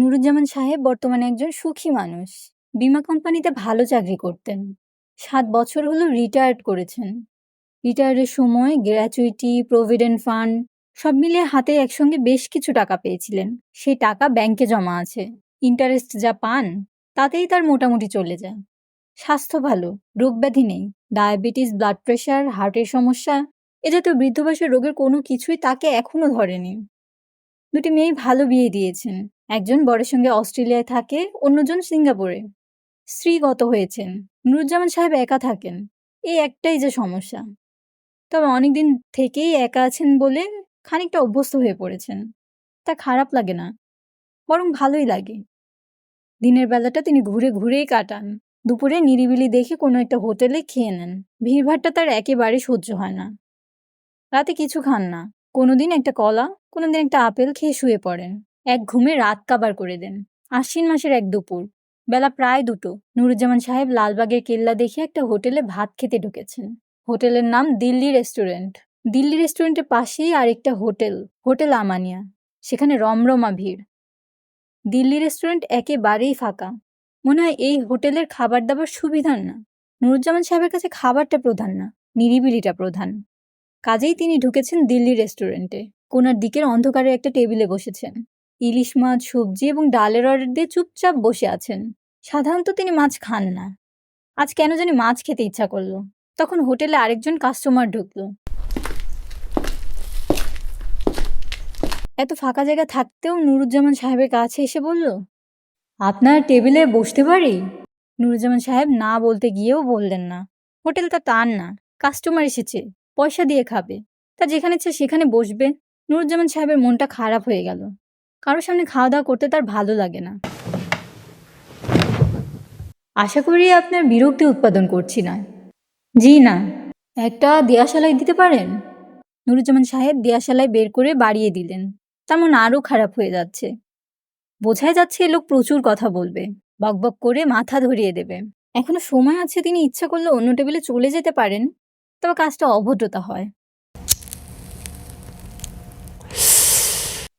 নুরুজ্জামান সাহেব বর্তমানে একজন সুখী মানুষ। বীমা কোম্পানিতে ভালো চাকরি করতেন। সাত বছর হলো রিটায়ার্ড করেছেন। রিটায়ারের সময় গ্র্যাচুইটি প্রভিডেন্ট ফান্ড সব মিলিয়ে হাতে একসঙ্গে বেশ কিছু টাকা পেয়েছিলেন। সেই টাকা ব্যাংকে জমা আছে। ইন্টারেস্ট যা পান, তাতেই তার মোটামুটি চলে যায়। স্বাস্থ্য ভালো, রোগ ব্যাধি নেই ডায়াবেটিস ব্লাড প্রেশার হার্টের সমস্যা, এ জাতীয় বৃদ্ধ বয়সের রোগের কোনো কিছুই তাকে এখনও ধরেনি। দুটি মেয়ে ভালো বিয়ে দিয়েছেন। একজন বরের সঙ্গে অস্ট্রেলিয়ায় থাকে, অন্যজন সিঙ্গাপুরে। স্ত্রীগত হয়েছেন। নুরুজ্জামান সাহেব একা থাকেন। এই একটাই যে সমস্যা। তবে অনেকদিন থেকেই একা আছেন বলে খানিকটা অভ্যস্ত হয়ে পড়েছেন। তা খারাপ লাগে না, বরং ভালোই লাগে। দিনের বেলাটা তিনি ঘুরে ঘুরেই কাটান। দুপুরে নিরিবিলি দেখে কোনো একটা হোটেলে খেয়ে নেন। ভিড়ভাড়টা তার একেবারে সহ্য হয় না। রাতে কিছু খান না। কোনোদিন একটা কলা, কোনোদিন একটা আপেল খেয়ে শুয়ে পড়েন। এক ঘুমে রাত কাবার করে দেন। আশ্বিন মাসের এক দুপুর। বেলা প্রায় দুটো। নুরুজ্জামান সাহেব লালবাগের কেল্লা দেখে একটা হোটেলে ভাত খেতে ঢুকেছেন। হোটেলের নাম দিল্লি রেস্টুরেন্ট। দিল্লি রেস্টুরেন্টের পাশেই আরেকটা হোটেল হোটেল আমানিয়া। সেখানে রমরমা ভিড়। দিল্লি রেস্টুরেন্ট একেবারেই ফাঁকা। মনে হয় এই হোটেলের খাবার দাবার সুবিধার না। নুরুজ্জামান সাহেবের কাছে খাবারটা প্রধান না, নিরিবিলিটা প্রধান। কাজেই তিনি ঢুকেছেন দিল্লি রেস্টুরেন্টে। কোনার দিকের অন্ধকারে একটা টেবিলে বসেছেন। ইলিশ মাছ, সবজি এবং ডালের অর্ডার দিয়ে চুপচাপ বসে আছেন। সাধারণত তিনি মাছ খান না। আজ কেন জানি মাছ খেতে ইচ্ছা করল। তখন হোটেলে আরেকজন কাস্টমার ঢুকলো। এত ফাঁকা জায়গা থাকতেও নুরুজ্জামান সাহেবের কাছে এসে বলল, আপনার টেবিলে বসতে পারি? নুরুজ্জামান সাহেব না বলতে গিয়েও বললেন না। হোটেলটা তার না কাস্টমার এসেছে, পয়সা দিয়ে খাবে। তা যেখানে ইচ্ছে সেখানে বসবে। নুরুজ্জামান সাহেবের মনটা খারাপ হয়ে গেল। কারোর সামনে খাওয়া দাওয়া করতে তার ভালো লাগে না। আশা করি আপনার বিরক্তি উৎপাদন করছি না। জি না। একটা দিয়াশালাই দিতে পারেন? নুরুজ্জামান সাহেব দিয়াশালাই বের করে বাড়িয়ে দিলেন। তেমন আরও খারাপ হয়ে যাচ্ছে। বোঝাই যাচ্ছে এ লোক প্রচুর কথা বলবে, বকবক করে মাথা ধরিয়ে দেবে। এখনও সময় আছে তিনি ইচ্ছা করলে অন্য টেবিলে চলে যেতে পারেন, তবে কাজটা অভদ্রতা হয়।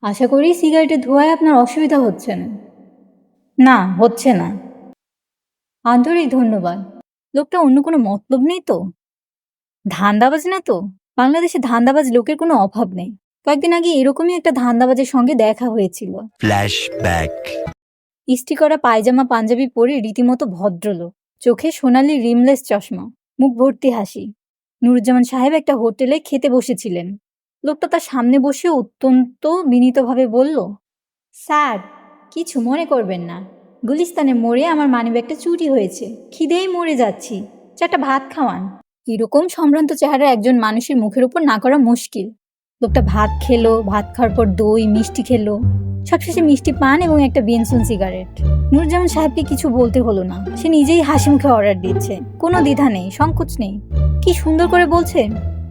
আশা করি সিগারেটের ধোঁয়ায় আপনার অসুবিধা হচ্ছে না। না হচ্ছে না। আন্তরিক ধন্যবাদ। লোকটা অন্য কোনো মতলব নেই তো? ধান্দাবাজ না তো? বাংলাদেশে ধান্দাবাজ লোকের কোনো অভাব নেই। কয়েকদিন আগে এরকমই একটা ধান্দাবাজের সঙ্গে দেখা হয়েছিল. ইস্ত্রি করা পায়জামা পাঞ্জাবি পরে রীতিমতো ভদ্রলোক। চোখে সোনালি রিমলেস চশমা। মুখ ভর্তি হাসি। নুরুজ্জামান সাহেব একটা হোটেলে খেতে বসেছিলেন। লোকটা তার সামনে বসে অত্যন্ত বিনীতভাবে বলল, স্যার, কিছু মনে করবেন না। গুলিস্তানে মরে আমার মানিব্যাগটা চুরি হয়েছে। খিদেই মরে যাচ্ছি। চারটা ভাত খাওয়ান। এরকম সম্ভ্রান্ত চেহারা একজন মানুষের মুখের উপর না করা মুশকিল। লোকটা ভাত খেলো, ভাত খাওয়ার পর দই, মিষ্টি খেলো। সবশেষে মিষ্টি পান এবং একটা বেনসন সিগারেট। নুরজামান সাহেবকে কিছু বলতে হলো না। সে নিজেই হাসি মুখে অর্ডার দিচ্ছে। কোনো দ্বিধা নেই, সংকোচ নেই। কি সুন্দর করে বলছে।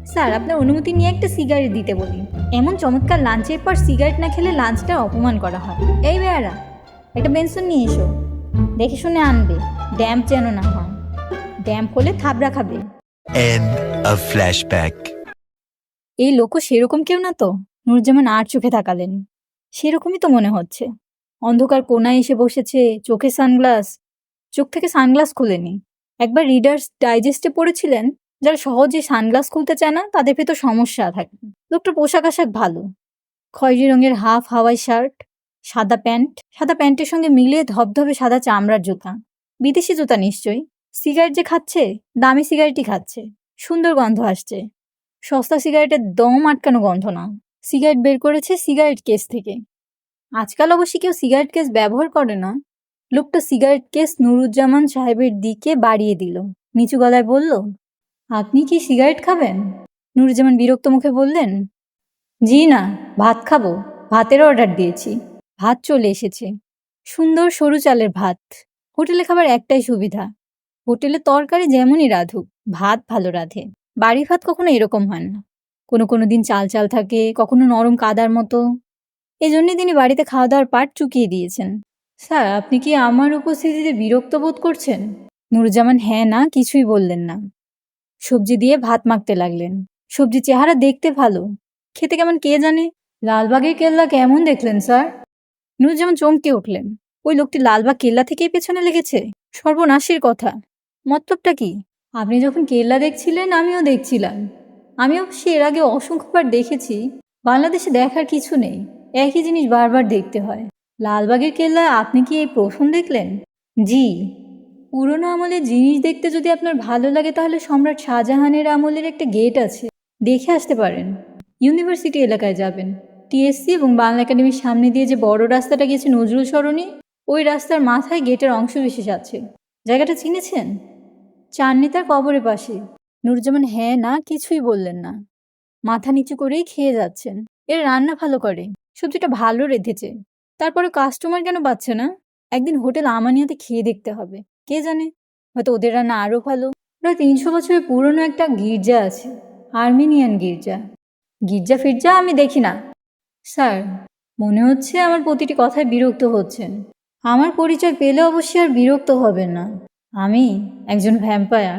স্যার আপনার অনুমতি নিয়ে একটা সিগারেট দিতে বলি। এমন চমৎকার লাঞ্চের পর সিগারেট না খেলে লাঞ্চটা অপমান করা হয়। এই বেয়ারা একটা বেনসন নিয়ে এসো। দেখে শুনে আনবে ড্যাম্প যেন না হয়। ড্যাম্প হলে থাবড়া খাবে। End of flashback. এই লোকও সেরকম কেউ না তো? নুরজামান আর চোখে তাকালেন। সেরকমই তো মনে হচ্ছে। অন্ধকার কোনায় এসে বসেছে চোখে সানগ্লাস। চোখ থেকে সানগ্লাস খুলেনি। একবার রিডার্স ডাইজেস্টে পড়েছিলেন যারা সহজে সানগ্লাস খুলতে চায় না, তাদের ভেতর সমস্যা থাকে। লোকটার পোশাক আশাক ভালো। খয়েরি রঙের হাফ হাওয়াই শার্ট, সাদা প্যান্ট। সাদা প্যান্টের সঙ্গে মিলিয়ে ধবধবে সাদা চামড়ার জুতা। বিদেশি জুতা নিশ্চয়ই। সিগারেট যে খাচ্ছে, দামি সিগারেটই খাচ্ছে। সুন্দর গন্ধ আসছে। সস্তা সিগারেটের দম আটকানো গন্ধ না। সিগারেট বের করেছে সিগারেট কেস থেকে। আজকাল অবশ্যই কেউ সিগারেট কেস ব্যবহার করে না। লোকটা সিগারেট কেস নুরুজ্জামান সাহেবের দিকে বাড়িয়ে দিল। নিচু গলায় বলল আপনি কি সিগারেট খাবেন? নুরুজ্জামান বিরক্ত মুখে বললেন, জি না, ভাত খাব। ভাতের অর্ডার দিয়েছি। ভাত চলে এসেছে। সুন্দর সরু চালের ভাত। হোটেলে খাবার একটাই সুবিধা। হোটেলে তরকারি যেমনই রাধুক, ভাত ভালো রাধে। বাড়ি ভাত কখনো এরকম হয় না। কোনো কোনো দিন চাল চাল থাকে, কখনো নরম কাদার মতো। এজন্যই তিনি বাড়িতে খাওয়া দাওয়ার পাট চুকিয়ে দিয়েছেন। স্যার, আপনি কি আমার উপস্থিতিতে বিরক্ত বোধ করছেন? নুরুজ্জামান হ্যাঁ না, কিছুই বললেন না। সবজি দিয়ে ভাত মাখতে লাগলেন। সবজি চেহারা দেখতে ভালো। খেতে কেমন কে জানে? লালবাগের কেল্লা কেমন দেখলেন, স্যার? যেমন চমকে উঠলেন। ওই লোকটি লালবাগ কেল্লা থেকেই পেছনে লেগেছে। সর্বনাশের কথা। মতলবটা কি? আপনি যখন কেল্লা দেখছিলেন, আমিও দেখছিলাম। আমি অবশ্য এর আগে অসংখ্যবার দেখেছি। বাংলাদেশে দেখার কিছু নেই। একই জিনিস বারবার দেখতে হয়। লালবাগের কেল্লা আপনি কি এই প্রথম দেখলেন? জি। পুরনো আমলের জিনিস দেখতে যদি আপনার ভালো লাগে, তাহলে সম্রাট শাহজাহানের আমলের একটা গেট আছে। দেখে আসতে পারেন। ইউনিভার্সিটি এলাকায় যাবেন। টিএসসি এবং বাংলা একাডেমির সামনে দিয়ে যে বড় রাস্তাটা গেছে নজরুল সরণি, ওই রাস্তার মাথায় গেটের অংশ বিশেষ আছে। জায়গাটা চিনেছেন? চার নেতার কবরের পাশে। নুরজামান হ্যাঁ না, কিছুই বললেন না। মাথা নিচু করেই খেয়ে যাচ্ছেন। এর রান্না ভালো করে। সবজিটা ভালো রেঁধেছে। তারপরে কাস্টমার কেন পাচ্ছে না? একদিন হোটেল আমানিয়াতে খেয়ে দেখতে হবে। কে জানে? হয়তো ওদের রান্না আরও ভালো। প্রায় তিনশো বছরের পুরনো একটা গির্জা আছে, আর্মেনিয়ান গির্জা। গির্জা ফির্জা আমি দেখি না। স্যার, মনে হচ্ছে আমার প্রতিটি কথায় বিরক্ত হচ্ছেন। আমার পরিচয় পেলে অবশ্যই আর বিরক্ত হবেন না। আমি একজন ভ্যাম্পায়ার।